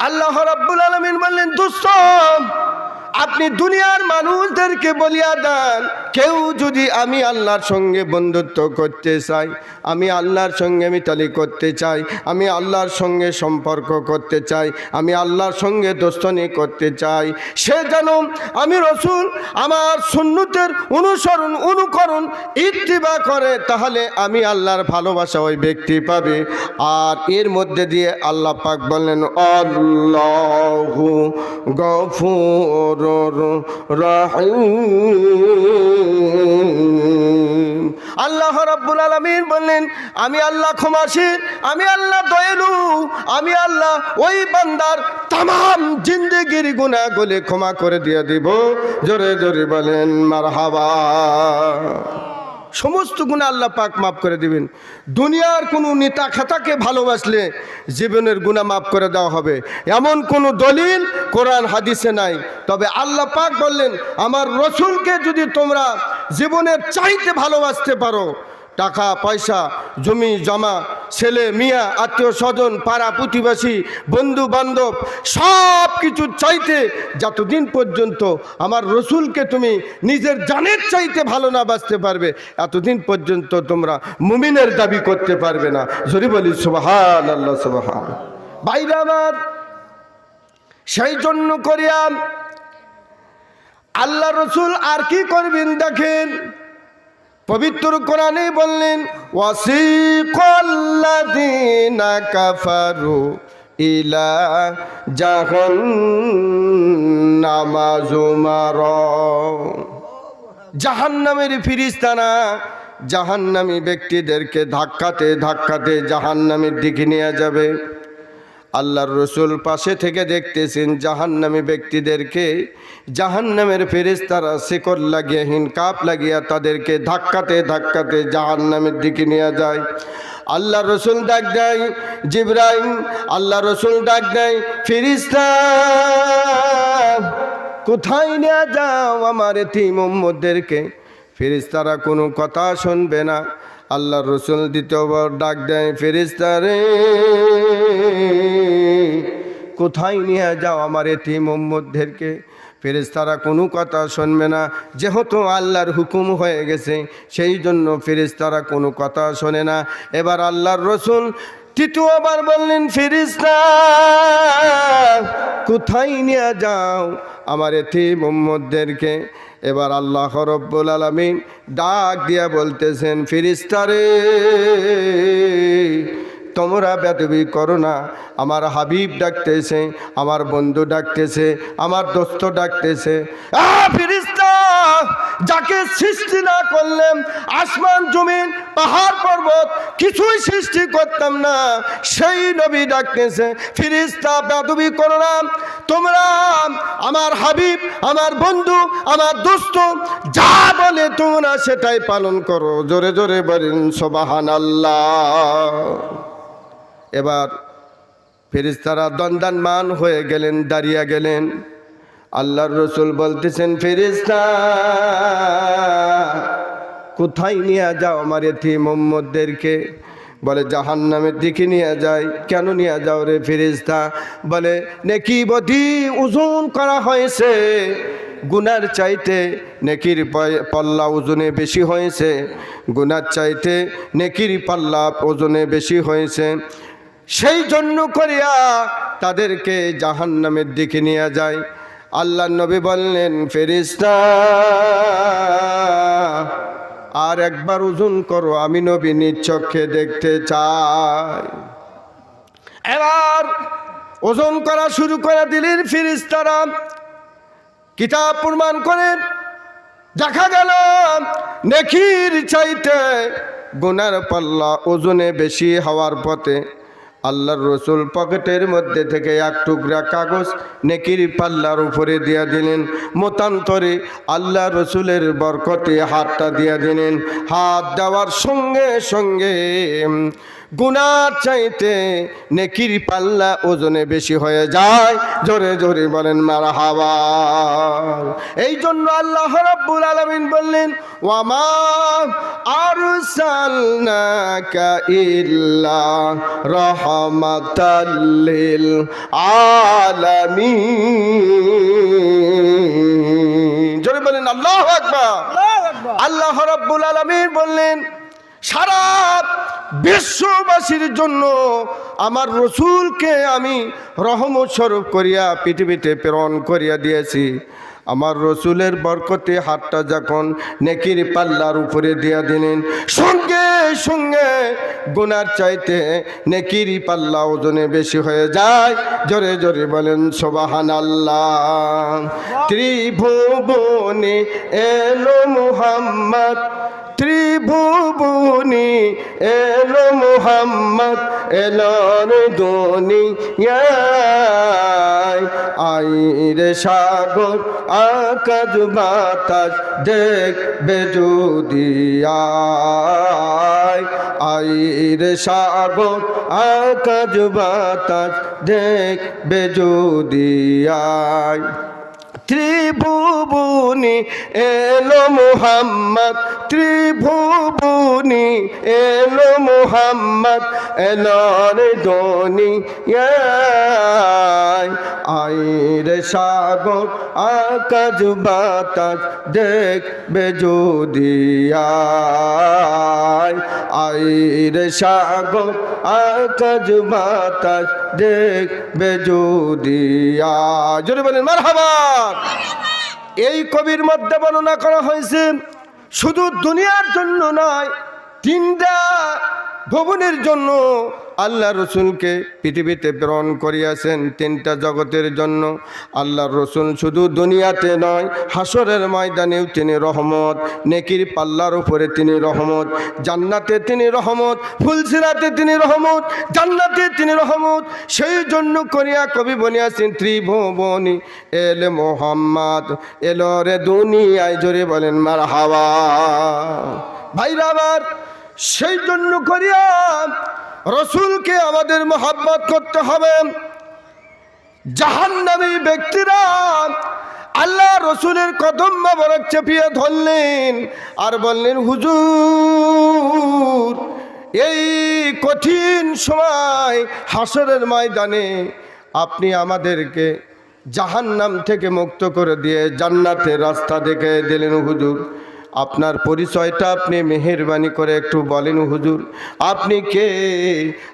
আল্লাহ রাব্বুল আলমিন বললেন দুঃস্থ আপনি দুনিয়ার মানুষদেরকে বলিয়া দেন কেউ যদি আমি আল্লাহর সঙ্গে বন্ধুত্ব করতে চাই, আমি আল্লাহর সঙ্গে মিতালি করতে চাই, আমি আল্লাহর সঙ্গে সম্পর্ক করতে চাই, আমি আল্লাহর সঙ্গে দোস্তনি করতে চাই, সে যেন আমি রসুল, আমার সুন্নতের অনুসরণ, অনুকরণ ইত্তিবা করে, তাহলে আমি আল্লাহর ভালোবাসা ওই ব্যক্তি পাবে। আর এর মধ্যে দিয়ে আল্লাহ পাক বললেন, আল্লাহু গফুর রহিম। আল্লাহ রাব্বুল আলমিন বললেন, আমি আল্লাহ ক্ষমাশীল, আমি আল্লাহ দয়ালু, আমি আল্লাহ ওই বান্দার তাম জিন্দগির গুণাগুলি ক্ষমা করে দিয়ে দিব। জোরে জোরে বলেন, মারহাবা। সমস্ত গুণা আল্লাহ পাক মাফ করে দিবেন। দুনিয়ার কোনো নেতা খাতাকে ভালোবাসলে জীবনের গুণা মাফ করে দেওয়া হবে। এমন কোনো দলিল কোরআন হাদিসে নাই। তবে আল্লাহ পাক বললেন, আমার রসুলকে যদি তোমরা জীবনের চাইতে ভালোবাসতে পারো টাকা, পয়সা, জমি, জমা, ছেলে, মিয়া, আত্মীয় স্বজন, পাড়া, প্রতিবেশী, বন্ধু, বান্ধব, সব কিছু চাইতে যতদিন পর্যন্ত আমার রসুলকে তুমি নিজের জানের চাইতে ভালো না বাঁচতে পারবে, এতদিন পর্যন্ত তোমরা মুমিনের দাবি করতে পারবে না। যদি বলি সুবাহান আল্লাহ সুবাহান। বাইরে আমার সেই জন্য করিয়া আল্লাহ রসুল আর কি করবেন দেখেন পবিত্র কোরআনে বললেন, ওয়াসিকাল্লাযীনা কাফারু ইলা জাহান্নামা যুমারা জাহান্নামের ফিরিস্তানা জাহান্নামী ব্যক্তিদেরকে ধাক্কাতে ধাক্কাতে জাহান্নামের দিকে নিয়ে যাবে। আল্লাহর রসুল পাশে থেকে দেখতেছেন জাহান্নামী ব্যক্তিদেরকে। জাহান্নামের ফেরেস্তারা শিকড় লাগিয়ে, হিনকাপ লাগিয়া তাদেরকে ধাক্কাতে ধাক্কাতে জাহান্নামের দিকে নিয়ে যায়। আল্লাহ রসুল ডাক দেয় জিব্রাইম আল্লাহ রসুল ডাক দেয় ফিরিস্তা কোথায় নিয়ে যাও আমার এতি মোহাম্মদদেরকে ফেরিস্তারা কোনো কথা শুনবে না। আল্লাহ রসুল দ্বিতীয়বার ডাক দেয় ফেরিস্তারে কোথায় নিয়ে যাও আমার এতি মোহাম্মদদেরকে ফেরেস্তারা কোনো কথা শুনবে না। যেহেতু আল্লাহর হুকুম হয়ে গেছে, সেই জন্য ফেরেস্তারা কোনো কথা শোনে না। এবার আল্লাহর রসুল তৃতীয়বার বললেন ফেরিস্তা কোথায় নিয়ে যাও আমার এথি মোহাম্মদদেরকে এবার আল্লাহ রব্বুল আলমিন ডাক দিয়া বলতেছেন ফিরিস্তারে তোমরা বেদবি করো না। আমার হাবিব ডাকতেছে, আমার বন্ধু ডাকতেছে, আমার দোস্ত ডাকতেছে। ফিরিস্তা যাকে সৃষ্টি না করলেন আসমান, জমিন, পাহাড়, পর্বত কিছুই সৃষ্টি করতাম না। সেই নবী ডাকতেছে, ফিরিস্তা, বেদবি করো তোমরা আমার হাবিব, আমার বন্ধু, আমার দোস্ত, যা বলে তোমরা সেটাই পালন করো। জোরে জোরে বলেন সোবাহান আল্লাহ এবার ফেরিস্তারা দন্দান মান হয়ে গেলেন, দাঁড়িয়ে গেলেন। আল্লাহর রসুল বলতেছেন ফেরিস্তা কোথায় নিয়ে যাও আমার এথি মোহাম্মদদেরকে বলে জাহান নামের দিকে নিয়ে যায় কেন নিয়ে যাও রে ফেরিস্তা বলে, নেকি বধি ওজন করা হয়েছে, গুনার চাইতে নেকির পাল্লা ওজনে বেশি হয়েছে, গুনার চাইতে নেকির পাল্লা ওজনে বেশি হয়েছে। সেই জন্য করিয়া তাদেরকে জাহান নামের দিকে নিয়ে যায় আল্লাহ নবী বললেন ফেরিস্তা আর একবার ওজন করো, আমি নবী নিচ্ছক্ষে দেখতে চাই। এবার ওজন করা শুরু করে দিলেন ফিরিস্তারা কিতাব প্রমাণ করেন দেখা গেল, নেকির চাইতে গুনার পাল্লা ওজনে বেশি হওয়ার পথে আল্লাহর রসুল পকেটের মধ্যে থেকে এক টুকরা কাগজ নেকির পাল্লার উপরে দিয়া দিলেন। মতান্তরে আল্লাহ রসুলের বরকতে হাতটা দিয়া দিলেন। হাত দেওয়ার সঙ্গে সঙ্গে গুনার চাইতে নেকির পাল্লা ওজনে বেশি হয়ে যায়। জোরে জোরে বলেন মারা হাওয়া এই জন্য আল্লাহ রাব্বুল আলামিন বললেন ওয়ামা ইল্লা লিল আলামিন। জোরে বলেন আল্লাহু আকবার। আল্লাহ রাব্বুল আলামিন বললেন সারা বিশ্ববাসীর জন্য আমার রসুলকে আমি রহমত স্বরূপ করিয়া পৃথিবীতে প্রেরণ করিয়া দিয়েছি। আমার রসুলের বরকতে হাতটা যখন নেকির পাল্লার উপরে দিয়া দিলেন, সঙ্গে সঙ্গে গুনার চাইতে নেকির পাল্লা ওজনে বেশি হয়ে যায়। জোরে জোরে বলেন সোবাহান আল্লাহ ত্রিভুবনে এলো মুহাম্মদ ত্রিভুবনি, এলো মোহাম্মদ এলর দুনিয়ায়। আইরে সাগর, আকাশ, বাতাস, দেখবে যদি আইরে সাগর, আকাশ, বাতাস, দেখবে যদি ত্রিভুবনি এলো মুহাম্মদ, ত্রিভুবনি এলো মুহাম্মদ এলর দনি আইরে সাগর, আকাশ, বাতাস দেখবে যদি আইরে সাগর, আকাশ, বাতাস দেখবে যদি জোরে বলেন মারহাবা এই কবির মধ্যে বর্ণনা করা হয়েছে শুধু দুনিয়ার জন্য নয় তিনটা ভবনের জন্য আল্লাহ রসুলকে পৃথিবীতে প্রেরণ করিয়াছেন তিনটা জগতের জন্য। আল্লাহর রসুল শুধু দুনিয়াতে নয় হাসরের ময়দানেও তিনি রহমত, নেকির পাল্লার উপরে তিনি রহমত, জান্নাতে তিনি রহমত, ফুলসিরাতে তিনি রহমত, জান্নাতে তিনি রহমত। সেই জন্য করিয়া কবি বনিয়াছেন ত্রিভুবনী। এলে মোহাম্মদ, এল রে দুনিয়ায় জোরে বলেন মার হাওয়া ভাইরা আবার সেই জন্য করিয়া রসুলকে আমাদের মোহাব্বত করতে হবে। জাহান্নামী ব্যক্তিরা আল্লাহ রসুলের কদম বরক চেপিয়ে ধরলেন আর বললেন, হুজুর, এই কঠিন সময় হাসরের ময়দানে আপনি আমাদেরকে জাহান্নাম থেকে মুক্ত করে দিয়ে জান্নাতের রাস্তা দেখে দিলেন, হুজুর। আপনার পরিচয়টা আপনি মেহেরবানি করে একটু বলেন, হুজুর। আপনি কে?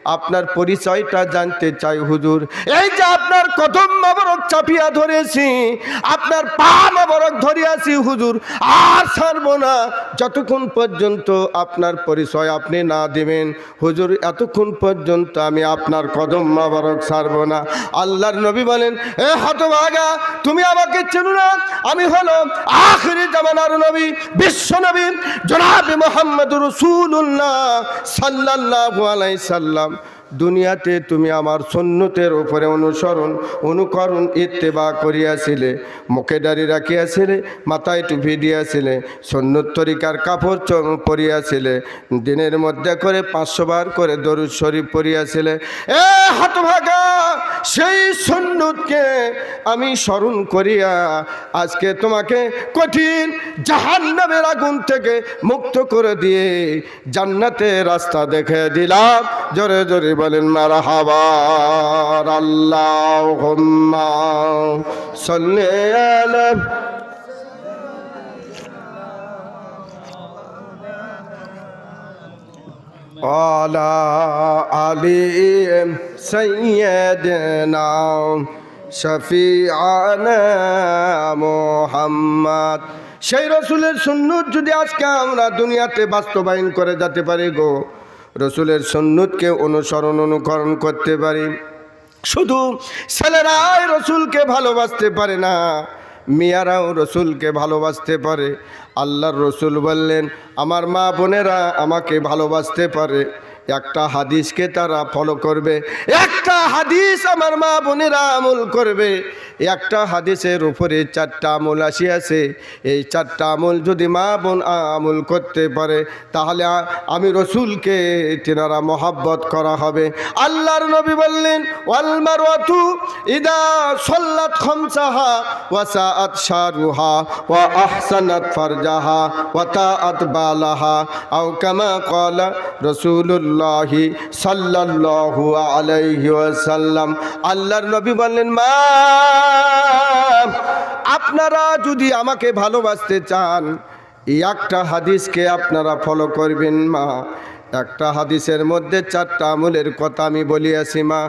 আপনার পরিচয়টা জানতে চাই, হুজুর। এই যে আপনার কদম মাবরক চাপিয়া ধরেছি, আপনার পা মাবরক ধরিয়াছি, হুজুর। আর ছাড়বো না। যতক্ষণ পর্যন্ত আপনার পরিচয় আপনি না দেবেন, হুজুর, এতক্ষণ পর্যন্ত আমি আপনার কদম মাবরক ছাড়বো না। আল্লাহর নবী বলেন, এ হতভাগা, তুমি আমাকে চেনো না? আমি হলো আখরি জামানার নবী বিশ্ব নবী জনাবি মোহাম্মদ রসুল্লাহ সাল্লাহ আলাই সাল্লাম। দুনিয়াতে তুমি আমার সন্ন্যতের উপরে অনুসরণ, অনুকরণ, ইত্তেবা করিয়াছিলে, মুখে দাড়ি রাখিয়াছিলে, মাথায় টুপি দিয়াছিলে সন্ন্যত তরিকার কাপড় পরিয়াছিলে, দিনের মধ্যে করে পাঁচশো বার করে দরুদ শরীফ পরিয়াছিলে এ হতভাগা, সেই সন্ন্যতকে আমি স্মরণ করিয়া আজকে তোমাকে কঠিন জাহান্নামের আগুন থেকে মুক্ত করে দিয়ে জান্নাতে রাস্তা দেখে দিলাম। জোরে জোরে বলেন মারা হাবার আল্লাহ সল্লে আলা على علي سيدنا শফিআনা মোহাম্মদ সেই রসুলের সুন্নত যদি আজকে আমরা দুনিয়াতে বাস্তবায়ন করে যেতে পারি গো রসুলের সন্ন্যতকে অনুসরণ অনুকরণ করতে পারি। শুধু ছেলেরাই রসুলকে ভালোবাসতে পারে না, মেয়ারাও রসুলকে ভালোবাসতে পারে। আল্লাহর রসুল বললেন, আমার মা বোনেরা আমাকে ভালোবাসতে পারে। একটা হাদিসকে তারা ফলো করবে, একটা হাদিস আমার মা বোনেরা আমল করবে, একটা হাদিসের উপরে চারটা আমল আসিয়াছে এই চারটা আমল যদি মা বোন আমল করতে পারে, তাহলে আমি রসুলকে তেনারা মহাব্বত করা হবে। আল্লাহর নবী বললেন ওয়ালমার ওয়াতু ইদা সল্লাত খমসাহা ওয়াসাআত শারুহা ওয়া আহসানাত ফারজাহা ওয়া তাআত বালাহা। আও কামা ক্বালা রাসূলুল্লাহি সাল্লাল্লাহু আলাইহি ওয়াসাল্লাম। আল্লাহর নবী বললেন মা আপনারা যদি আমাকে ভালোবাসতে চান, এই একটা হাদিসকে আপনারা ফলো করবেন, মা। একটা হাদিসের মধ্যে চারটা আমলের কথা আমি বলিয়াছি, মা।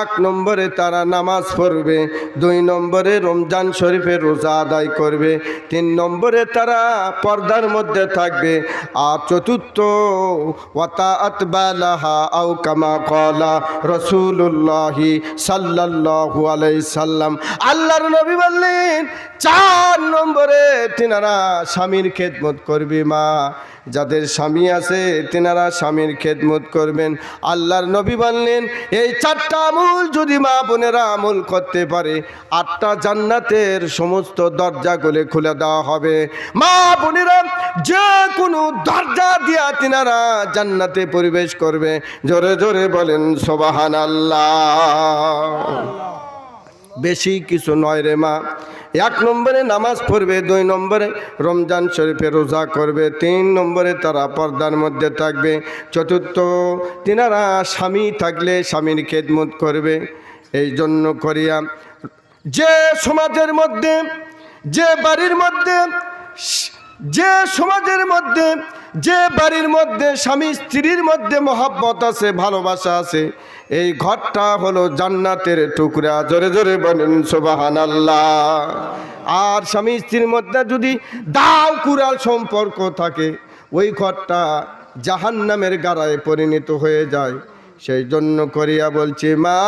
এক নম্বরে তারা নামাজ পড়বে, দুই নম্বরে রমজান শরীফের রোজা আদায় করবে, তিন নম্বরে তারা পর্দার মধ্যে থাকবে। আর চতুর্থ, ওয়াতা আতবালাহা আউ কামা কলা রসুল্লাহি সাল্লাল্লাহু আলাই সাল্লাম। আল্লাহর নবী বললেন, চার নম্বরে তিনারা স্বামীর খেদমত করবে, মা। যাদের স্বামী আছে, তেনারা স্বামীর খেদমত করবেন। আল্লাহর নবী বললেন, এই চারটা আমল যদি মা বোনেরা আমল করতে পারে, আটটা জান্নাতের সমস্ত দরজাগুলো খুলে দেওয়া হবে। মা বোনেরা, যে কোনো দরজা দিয়া তিনারা জান্নাতে পরিবেশ করবে। জোরে জোরে বলেন সোবাহান আল্লাহ বেশি কিছু নয় রে মা এক নম্বরে নামাজ পড়বে, দুই নম্বরে রমজান শরীফে রোজা করবে, তিন নম্বরে তারা পর্দার মধ্যে থাকবে, চতুর্থ তিনারা স্বামী থাকলে স্বামীর খেদমত করবে। এই জন্য করিয়া যে সমাজের মধ্যে, যে বাড়ির মধ্যে, যে সমাজের মধ্যে, যে বাড়ির মধ্যে স্বামী স্ত্রীর মধ্যে মহাব্বত আছে, ভালোবাসা আছে এই ঘরটা হলো জান্নাতের টুকরা। জোরে জোরে বলেন সোবাহান আর স্বামী স্ত্রীর মধ্যে যদি দাও কুড়াল সম্পর্ক থাকে, ওই ঘরটা জাহান্নামের গাড়ায় পরিণত হয়ে যায়। সেই জন্য করিয়া বলছি, মা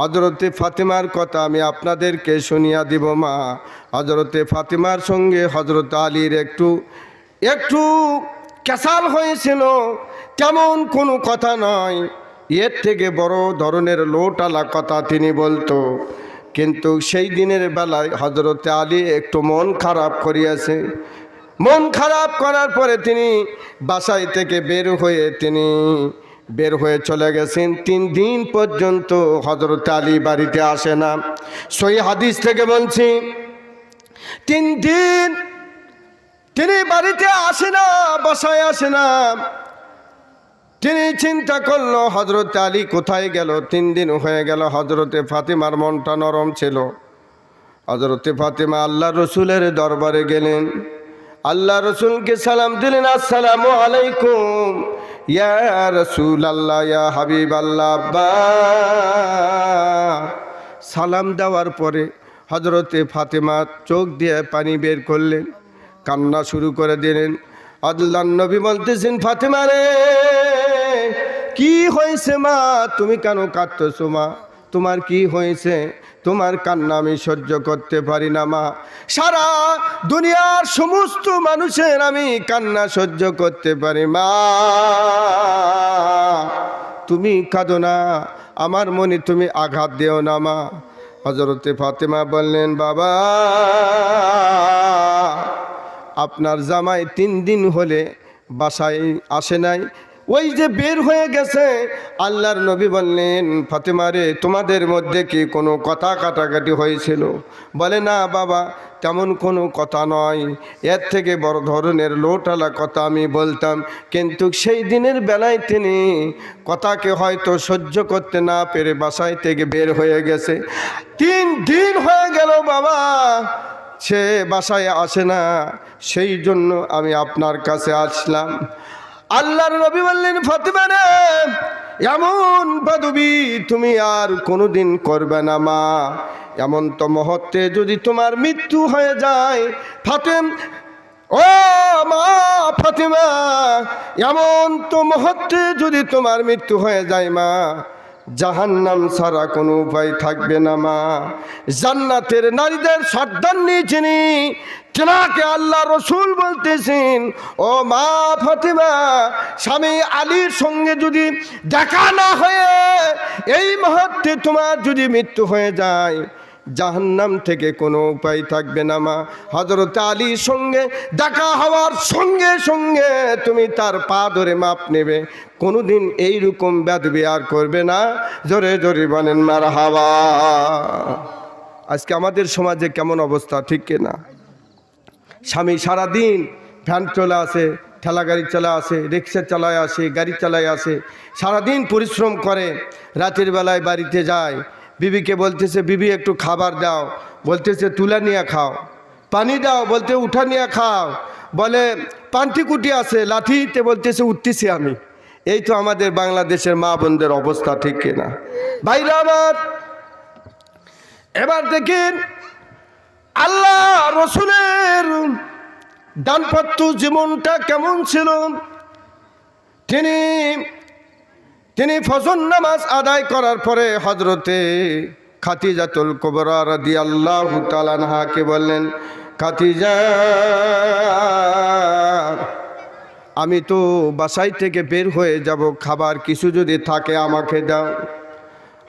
হজরতে ফাতেমার কথা আমি আপনাদেরকে শুনিয়া দিব, মা। হজরতে ফাতেমার সঙ্গে হজরত আলীর একটু একটু ক্যাসাল হয়েছিল তেমন কোনো কথা নয়। এর থেকে বড় ধরনের লোটালা কথা তিনি বলতো। কিন্তু সেই দিনের বেলায় হজরতে আলী একটু মন খারাপ করিয়াছে। মন খারাপ করার পরে তিনি বাসায় থেকে বের হয়ে তিনি বের হয়ে চলে গেছেন। তিন দিন পর্যন্ত হজরত আলী বাড়িতে আসে না। সই হাদিস থেকে বলছি, তিন দিন তিনি বাড়িতে আসে না, বাসায় আসে না। তিনি চিন্তা করল হজরত আলী কোথায় গেল? তিন দিন হয়ে গেল হজরতে ফাতিমার মনটা নরম ছিল। হজরতে ফাতিমা আল্লাহ রসুলের দরবারে গেলেন। আল্লাহ রসুলকে সালাম দিলেন, আসসালামু আলাইকুম, ইয়া রসুল আল্লাহ ইয়া হাবিব আল্লাহ সালাম দেওয়ার পরে হজরতে ফাতেমা চোখ দিয়ে পানি বের করলেন। কান্না শুরু করে দিলেন। আল্লাহ নবী বলতেছেন, ফাতেমা রে, কি হয়েছে মা? তুমি কেন কাঁদতেছো মা? তোমার কি হয়েছে? তোমার কান্না আমি সহ্য করতে পারি না মা। সারা দুনিয়ার সমস্ত মানুষের আমি কান্না সহ্য করতে পারি মা। তুমি কাঁদো না, আমার মনে তুমি আঘাত দিও না মা। হজরতে ফাতেমা বললেন, বাবা আপনার জামাই তিন দিন হলে বাসায় আসে নাই। ওই যে বের হয়ে গেছে, আল্লাহর নবী বললেন ফাতেমারে তোমাদের মধ্যে কি কোনো কথা কাটাকাটি হয়েছিল? বলে, না বাবা, তেমন কোনো কথা নয়। এর থেকে বড় ধরনের লোটালা কথা আমি বলতাম। কিন্তু সেই দিনের বেলায় তিনি কথাকে হয়তো সহ্য করতে না পেরে বাসায় থেকে বের হয়ে গেছে। তিন দিন হয়ে গেল বাবা সে বাসায় আসে না। সেই জন্য আমি আপনার কাছে আসলাম। আল্লাহর নবী বললেন, ফাতেমা রে, এমন বাদবি তুমি আর কোনোদিন করবে না মা। এমন তো মহত্বে যদি তোমার মৃত্যু হয়ে যায়, ফাতেম, ও মা ফাতেমা, এমন তো মহত্বে যদি তোমার মৃত্যু হয়ে যায় মা। জাহান্নাম ছাড়া কোনো উপায় থাকবে না, মা। জান্নাতের নারীদের সাবধান নিয়েছিনি তেনাকে আল্লাহ রসুল বলতেছেন, ও মা ফতিমা, স্বামী আলীর সঙ্গে যদি দেখা না হয়ে, এই মুহূর্তে তোমার যদি মৃত্যু হয়ে যায় জাহান্নাম থেকে কোনো উপায় থাকবে না, মা। হজরত আলীর সঙ্গে দেখা হওয়ার সঙ্গে সঙ্গে তুমি তার পা ধরে মাপ নেবে। কোনোদিন এইরকম ব্যাধবি আর করবে না। জোরে জোরে বলেন মার হাওয়া আজকে আমাদের সমাজে কেমন অবস্থা, ঠিক না? স্বামী সারাদিন ভ্যান চলে আসে ঠেলা গাড়ি চলে আসে, রিক্সা চালায় আসে, গাড়ি চালায় আসে, সারাদিন পরিশ্রম করে, রাতের বেলায় বাড়িতে যায় বিবিকে বলতেছে, বিবি, একটু খাবার দাও। বলতেছে, তুলা নিয়ে খাও। পানি দাও। বলতে, উঠা নিয়ে খাও। বলে, পান্টি কুটি আছে, লাঠিতে। বলতেছে, উঠতেছি আমি। এই তো আমাদের বাংলাদেশের মা বোনদের অবস্থা, ঠিক কিনা ভাইরা আমার, এবার দেখেন, আল্লাহ রসুলের দানপত্য জীবনটা কেমন ছিল? তিনি তিনি ফজর নামাজ আদায় করার পরে হজরতে খাতিজাতুল কবরা রাদি আল্লাহ তালানহাকে বললেন, খাতিজা, আমি তো বাসাই থেকে বের হয়ে যাব, খাবার কিছু যদি থাকে আমাকে দাও।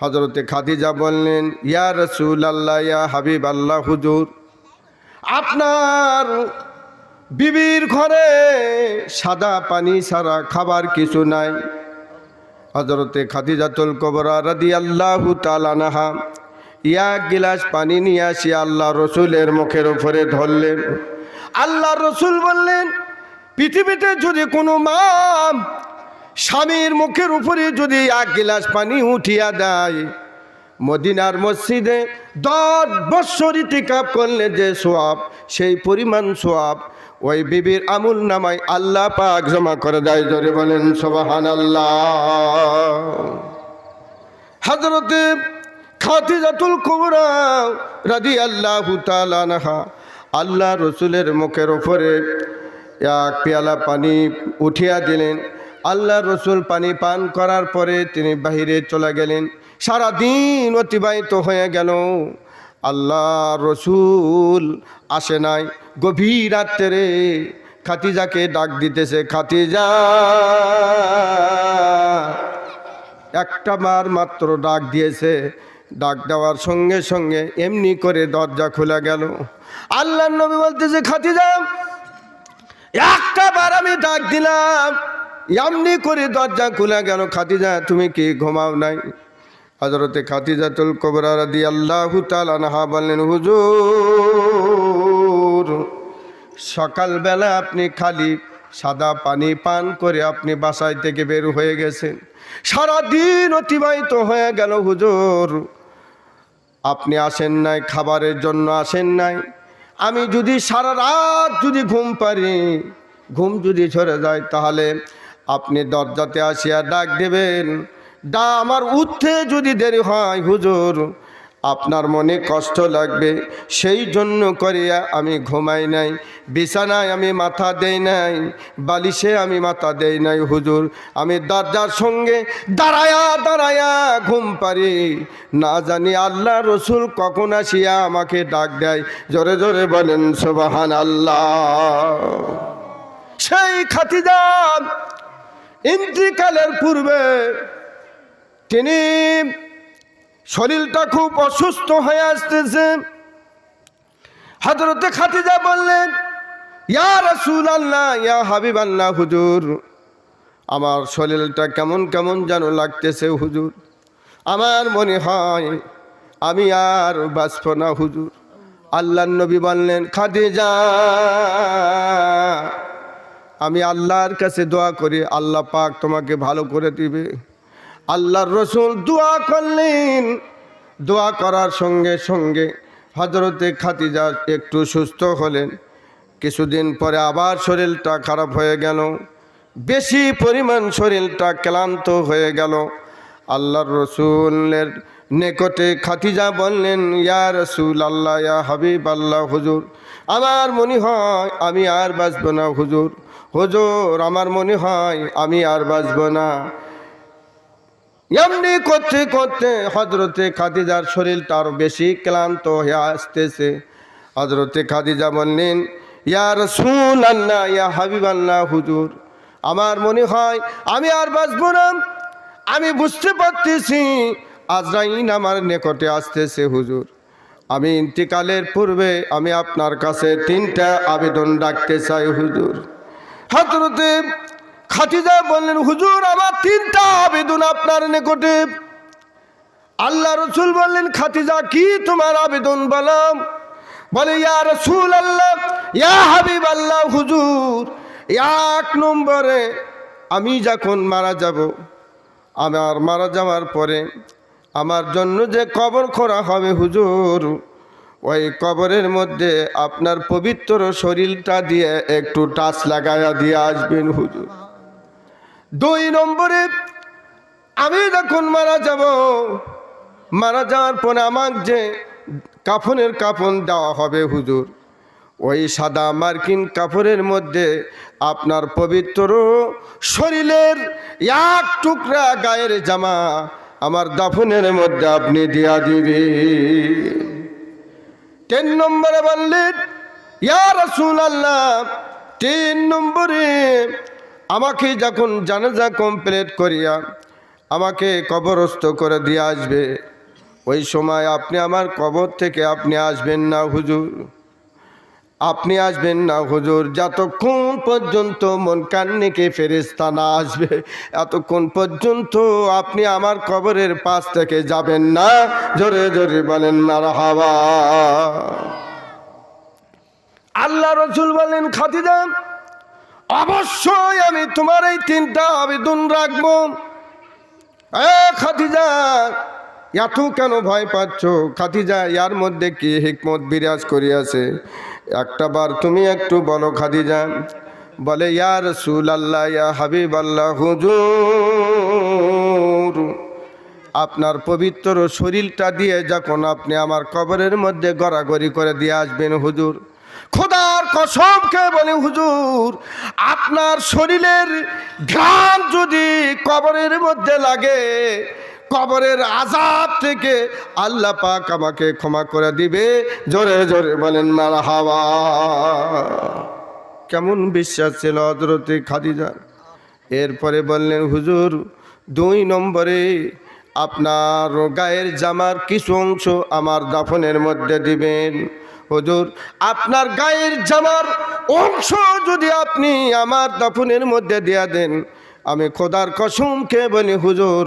হজরতে খাদিজা বললেন, ইয়া রসুল আল্লাহ ইয়া হাবিব আল্লাহ হুজুর, আপনার বিবির ঘরে সাদা পানি ছাড়া খাবার কিছু নাই। হজরতে খাদিজাতুল কবরা রাদি আল্লাহ তালানাহা ইয়া গিলাস পানি নিয়ে আসি আল্লাহ রসুলের মুখের উপরে ধরলেন আল্লাহ রসুল বললেন, পৃথিবীতে যদি কোনো মা স্বামীর মুখের উপরে যদি এক গিলাস পানি উঠিয়া দেয় মদিনার মসজিদে দশ বৎসর ইতিকাপ করলে যে সোয়াব, সেই পরিমাণ সোয়াব, ওই বিবির আমুল নামায় আল্লাহ পাক জমা করে দেয়। জোরে বলেন সোবাহান আল্লাহ হজরতে খাতিজাতুল কুবরা রাদি আল্লাহ তালানহা আল্লাহ রসুলের মুখের ওপরে এক পেয়ালা পানি উঠিয়া দিলেন। আল্লাহ রসুল পানি পান করার পরে তিনি বাহিরে চলে গেলেন। সারা দিন অতিবাহিত হয়ে গেল। আল্লাহ রসুল আসে নাই গভীর রাত্রে। খাতিজাকে ডাক দিতেছে খাতিজা একটা বার মাত্র ডাক দিয়েছে। ডাক দেওয়ার সঙ্গে সঙ্গে এমনি করে দরজা খোলা গেল। আল্লাহ নবী বলতেছে খাতিজা একটা বার আমি ডাক দিলাম। এমনি করে দরজা খোলা গেল। খাতিজা তুমি কি ঘুমাও নাই? হজরতে খাতিজাতুল কবরা রাদি আল্লাহ তালানহা বললেন হুজুর, সকালবেলা আপনি খালি সাদা পানি পান করে আপনি বাসায় থেকে বের হয়ে গেছেন। সারাদিন অতিবাহিত হয়ে গেল, হুজুর। আপনি আসেন নাই, খাবারের জন্য আসেন নাই। আমি যদি সারা রাত যদি ঘুম পারি, ঘুম যদি ঝরে যায়, তাহলে আপনি দরজাতে আসিয়া ডাক দেবেন। ডা আমার উঠতে যদি দেরি হয় হুজুর, আপনার মনে কষ্ট লাগবে। সেই জন্য করিয়া আমি ঘুমাই নাই, বিছানায় আমি মাথা দেই নাই, বালিশে আমি মাথা দেই নাই হুজুর। আমি দরজার সঙ্গে দাঁড়ায়া দাঁড়ায়া ঘুম পারি না জানি আল্লাহ রসুল কখন আসিয়া আমাকে ডাক দেয়। জোরে জোরে বলেন সোবাহান আল্লাহ সেই খাতিজান, ইন্তিকালের পূর্বে তিনি শরীরটা খুব অসুস্থ হয়ে আসতেছে। হাজরতে খাতিজা বললেন, ইয়া রসুল আল্লাহ ইয়া হাবিব আল্লাহ হুজুর, আমার শরীরটা কেমন কেমন যেন লাগতেছে হুজুর। আমার মনে হয় আমি আর বাঁচব না হুজুর। আল্লাহ নবী বললেন, খাদিজা, আমি আল্লাহর কাছে দোয়া করি, আল্লাহ পাক তোমাকে ভালো করে দিবে। আল্লাহর রসুল দোয়া করলেন। দোয়া করার সঙ্গে সঙ্গে হজরতে খাতিজা একটু সুস্থ হলেন। কিছুদিন পরে আবার শরীরটা খারাপ হয়ে গেল। বেশি পরিমাণ শরীরটা ক্লান্ত হয়ে গেল। আল্লাহর রসুলের নিকটে খাতিজা বললেন, ইয়া রসুল আল্লাহ ইয়া হাবিব আল্লাহ হুজুর, আমার মনে হয় আমি আর বাঁচব না, হুজুর। হুজুর, আমার মনে হয় আমি আর বাঁচব না। এমনি করতে করতে হজরতে খাদিজার শরীরটা আরও বেশি ক্লান্ত হয়ে আসতেছে। হজরতে খাদিজা বললেন ইয়ার রসুল আল্লাহ ইয়া হাবিব হুজুর, আমার মনে হয় আমি আর বাঁচব না। আমি বুঝতে পারতেছি আজরাইন আমার নিকটে আসতেছে, হুজুর। আমি ইন্তিকালের পূর্বে আমি আপনার কাছে তিনটা আবেদন রাখতে চাই, হুজুর। হাতরতে খাতিজা বললেন, হুজুর, আমার তিনটা আবেদন আপনার নিকটে। আল্লাহ রসুল বললেন খাতিজা কি তোমার আবেদন বলাম বলে, ইয়া রসুল আল্লাহ ইয়া হাবিব আল্লাহ হুজুর, এক নম্বরে আমি যখন মারা যাব, আমার মারা যাওয়ার পরে আমার জন্য যে কবর খোরা হবে, হুজুর, ওই কবরের মধ্যে আপনার পবিত্র শরীরটা দিয়ে একটু টাচ লাগাইয়া দিয়ে আসবেন, হুজুর। দুই নম্বরে, আমি যখন মারা যাব, মারা যাওয়ার পরে আমার যে কাফনের কাফন দেওয়া হবে হুজুর, ওই সাদা মার্কিন কাপড়ের মধ্যে আপনার পবিত্র শরীরের এক টুকরা গায়ের জামা আমার দাফনের মধ্যে আপনি দিয়া দিবে। তিন নম্বরে বললেন, ইয়া রসুল আল্লাহ তিন নম্বরে আমাকে যখন জানাজা কমপ্লিট করিয়া আমাকে কবরস্থ করে দিয়ে আসবে, ওই সময় আপনি আমার কবর থেকে আপনি আসবেন না হুজুর। আপনি আসবেন না হুজুর, যতক্ষণ পর্যন্ত মন কান্নিকে ফেরেস্তা না আসবে, এতক্ষণ পর্যন্ত আপনি আমার কবরের পাশ থেকে যাবেন না। জোরে জোরে বলেন মার হাওয়া আল্লাহ রসুল বলেন খাতিজা অবশ্যই আমি তোমার এই তিনটা আবেদন রাখব। এত কেন ভয় পাচ্ছ? খাতিজা ইয়ার মধ্যে কি হিকমত বিরাজ করিয়াছে? একটা বার তুমি একটু বলো খাদিজা। বলে ইয়ার সুল আল্লাহ ইয়া হাবিব আল্লাহ হুজুর, আপনার পবিত্র শরীরটা দিয়ে যখন আপনি আমার কবরের মধ্যে গড়াগড়ি করে দিয়ে আসবেন, হুজুর খোদার কসমকে বলে, হুজুর, আপনার শরীরের ঘ্রাণ যদি কবরের মধ্যে লাগে, কবরের আজাব থেকে আল্লাহ পাক আমাকে ক্ষমা করে দিবে। জোরে জোরে বলেন মার হাওয়া কেমন বিশ্বাস ছিল হজরতে খাদিজার এরপরে বললেন, হুজুর, দুই নম্বরে আপনার গায়ের জামার কিছু অংশ আমার দাফনের মধ্যে দিবেন। হুজুর, আপনার গায়ের জামার অংশ যদি আপনি আমার দাফনের মধ্যে দেয়া দেন, আমি খোদার কসমকে বলি হুজুর,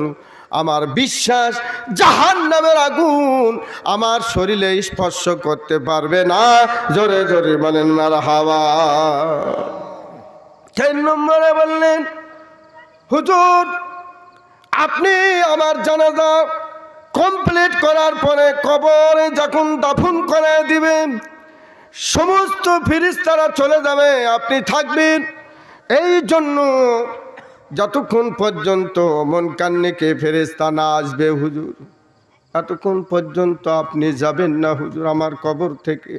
আমার বিশ্বাস জাহান নামের আগুন আমার শরীরে স্পর্শ করতে পারবে না। জোরে জোরে বলেন মার হাওয়া তিন নম্বরে বললেন, হুজুর, আপনি আমার জানাজা কমপ্লিট করার পরে কবরে যখন দাফন করে দিবেন সমস্ত ফিরিস্তারা চলে যাবে, আপনি থাকবেন। এই জন্য যতক্ষণ পর্যন্ত মন কান্নিকে ফেরেস্তা না আসবে হুজুর, এতক্ষণ পর্যন্ত আপনি যাবেন না হুজুর আমার কবর থেকে।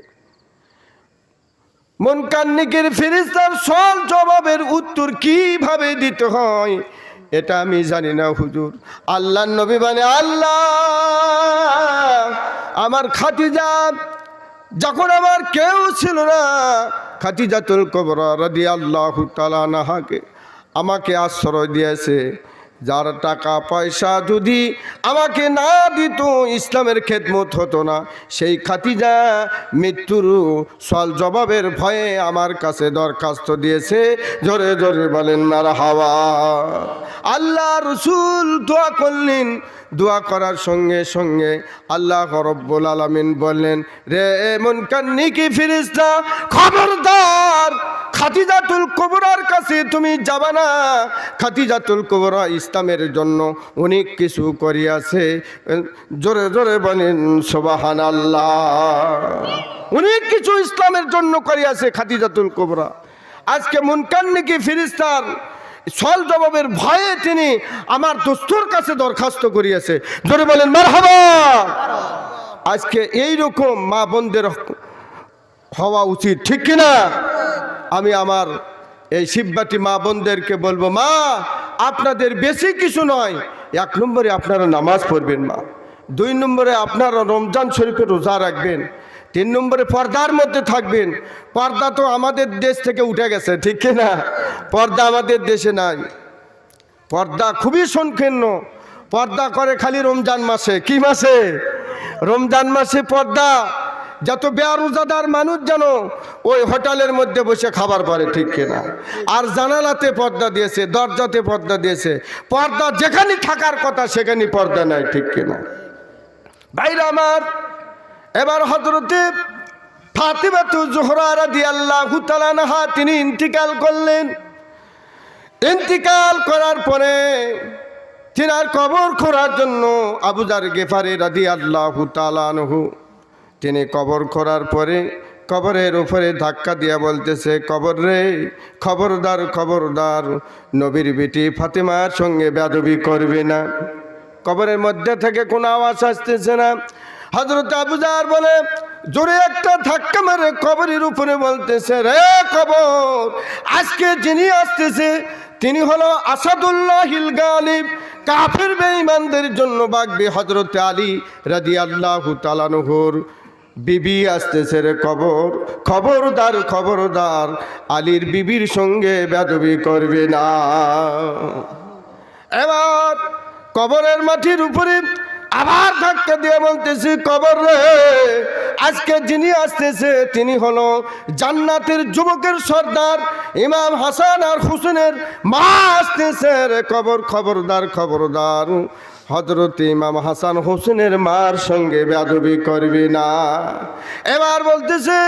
মন কান্নিকের ফেরিস্তার সল জবাবের উত্তর কীভাবে দিতে হয়? এটা আমি জানি না, হুজুর। আল্লাহ নবী মানে আল্লাহ। আমার খাতিজা যখন আমার কেউ ছিল না খাতিজাতুল কবর রাদি আল্লাহ তালা নাহাকে আমাকে আশ্রয় দিয়েছে। যার টাকা পয়সা যদি আমাকে না দিত, ইসলামের খেদমত হতো না। সেই খাতিজা মৃত্যুর সল জবাবের ভয়ে আমার কাছে দরখাস্ত দিয়েছে, জোরে জোরে বলেন মার হাওয়া আল্লাহ রসুল দোয়া করলেন, দোয়া করার সঙ্গে সঙ্গে আল্লাহ রব্বুল আলমিন বললেন, রে এমন কান্নি কি ফিরিস্তা, খবরদার খাতিজাতুল কবরার কাছে তুমি যাবা না। খাতিজাতুল কবরা ইসলামের জন্য অনেক কিছু করিয়াছে। জোরে জোরে বলেন সোবাহান আল্লাহ অনেক কিছু ইসলামের জন্য করিয়াছে খাতিজাতুল কবরা। আজকে মুনকান্নিকি ফিরিস্তার সল জবাবের ভয়ে তিনি আমার দোস্তর কাছে দরখাস্ত করিয়াছে। জোরে বলেন মার আজকে এই রকম মা বোনদের হওয়া উচিত, ঠিক কিনা? আমি আমার এই শিববাটি মা বোনদেরকে বলব, মা, আপনাদের বেশি কিছু নয়। এক নম্বরে আপনারা নামাজ পড়বেন, মা। দুই নম্বরে আপনারা রমজান শরীফে রোজা রাখবেন। তিন নম্বরে পর্দার মধ্যে থাকবেন। পর্দা তো আমাদের দেশ থেকে উঠে গেছে, ঠিক না? পর্দা আমাদের দেশে নাই। পর্দা খুবই সংকীর্ণ। পর্দা করে খালি রমজান মাসে। কি মাসে? রমজান মাসে পর্দা যত বেয়ারোজাদার মানুষ যেন ওই হোটেলের মধ্যে বসে খাবার পারে, ঠিক কিনা? আর জানালাতে পর্দা দিয়েছে, দরজাতে পর্দা দিয়েছে। পর্দা যেখানে থাকার কথা, সেখানে পর্দা নাই, ঠিক কিনা? ভাইরা আমার, এবার হজরতে ফাতিমাতু জোহরা রাদি আল্লাহ তালানহা তিনি ইন্তিকাল করলেন। ইন্তিকাল করার পরে তিনার কবর খোঁড়ার জন্য আবুজার গেফারে রাদি আল্লাহ তালানহু তিনি কবর খোঁড়ার পরে কবরের উপরে ধাক্কা দিয়া বলতেছে, কবর রে, খবরদার খবরদার, নবীর বেটি ফাতেমার সঙ্গে বেদবি করবে না। কবরের মধ্যে থেকে কোনো আওয়াজ আসতেছে না। হজরত আবুজার বলে, জোরে একটা ধাক্কা মারে কবরের উপরে বলতেছে, রে কবর, আজকে যিনি আসতেছে, তিনি হলো আসাদুল্লাহ হিল গালিব, কাফের বেঈমানদের জন্য বাগবে হজরত আলী রাদি আল্লাহ তালানহুর বিবি আসতেছে রে কবর, খবরদার খবরদার, আলীর বিবির সঙ্গে বেদবি করবে না। এবার কবরের মাটির উপরে আবার ধাক্কা দিয়ে বলতেছি, কবর রে, আজকে যিনি আসতেছে, তিনি হলো জান্নাতের যুবকের সর্দার ইমাম হাসান আর হুসেনের মা আসতেছে রে কবর, খবরদার খবরদার। হজরত ইমাম হাসান হোসেনের মার সঙ্গে বেদবি করবি না। এবার বলতেছে,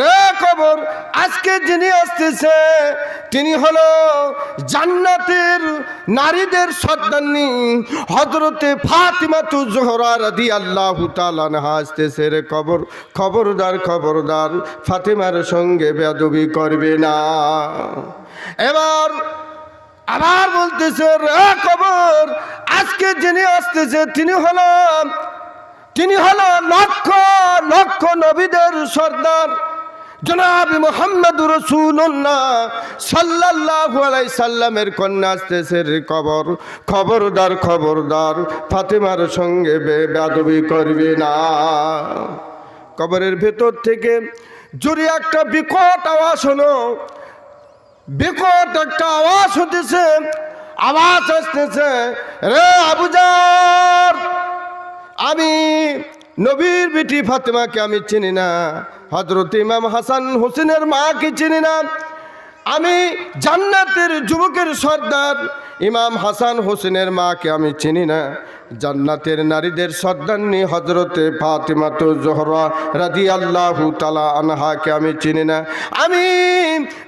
রে কবর, আজকে যিনি আসতেছে, তিনি হলো জান্নাতের নারীদের সর্দান্নি হজরতে ফাতিমা তু জোহরা রাদি আল্লাহ তালানহা আসতেছে রে কবর, খবরদার খবরদার, ফাতিমার সঙ্গে বেদবি করবে না। এবার আবার বলতেছে কবর, আজকে যিনি আসতেছে, তিনি হলো তিনি হলো লক্ষ লক্ষ নবীদের সর্দার সাল্লামের কন্যা আসতেছে রে কবর, খবরদার খবরদার, ফাতেমার সঙ্গে করবে না। কবরের ভেতর থেকে জোরে একটা বিকট আওয়াজ হলো বিকট একটা আওয়াজ হতেছে, আওয়াজ আসতেছে, রে আবুজার আমি নবীর বিটি ফাতেমাকে আমি চিনি না হজরত ইমাম হাসান হোসেনের মাকে চিনি না, আমি জান্নাতের যুবকের সর্দার ইমাম হাসান হোসেনের মাকে আমি চিনি না। জান্নাতের নারীদের সর্দারনি হজরতে ফাতিমাত জোহরা রাদি আল্লাহ তালা আনহাকে আমি চিনি না। আমি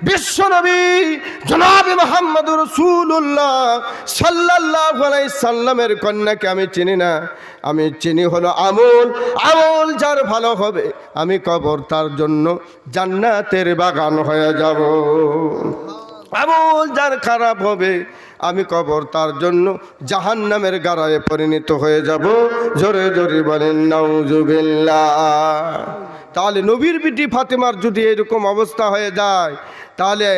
বিশ্বনবী জনাব মোহাম্মদ রসুল্লাহ সাল্লাহ সাল্লামের কন্যাকে আমি চিনি না। আমি চিনি হলো আমল আমল যার ভালো হবে, আমি কবর তার জন্য জান্নাতের বাগান হয়ে যাব। আমল যার খারাপ হবে আমি কবর তার জন্য জাহান নামের গাড়ায় পরিণত হয়ে যাব। জোরে জোরে বলেন, নাউজুবিল্লাহ। তাহলে নবীর বিটি ফাতেমার যদি এরকম অবস্থা হয়ে যায়, তাহলে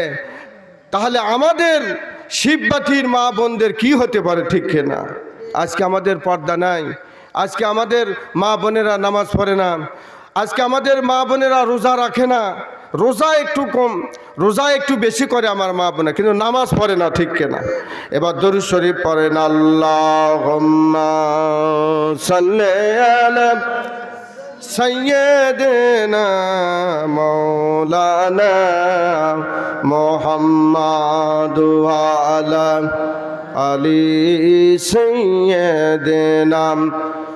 তাহলে আমাদের শিববাতির মা বোনদের কি হতে পারে ঠিক না আজকে আমাদের পর্দা নাই। আজকে আমাদের মা বোনেরা নামাজ পড়ে না। আজকে আমাদের মা বোনেরা রোজা রাখে না। রোজা একটু কম, রোজা একটু বেশি করে আমার মা বোনে, কিন্তু নামাজ পড়ে না ঠিক কেনা। এবার দরুদ শরীফ পড়েন আল্লাহ সৈয়দনা মৌলানা মোহাম্মদ আলা আলী সৈয়দনা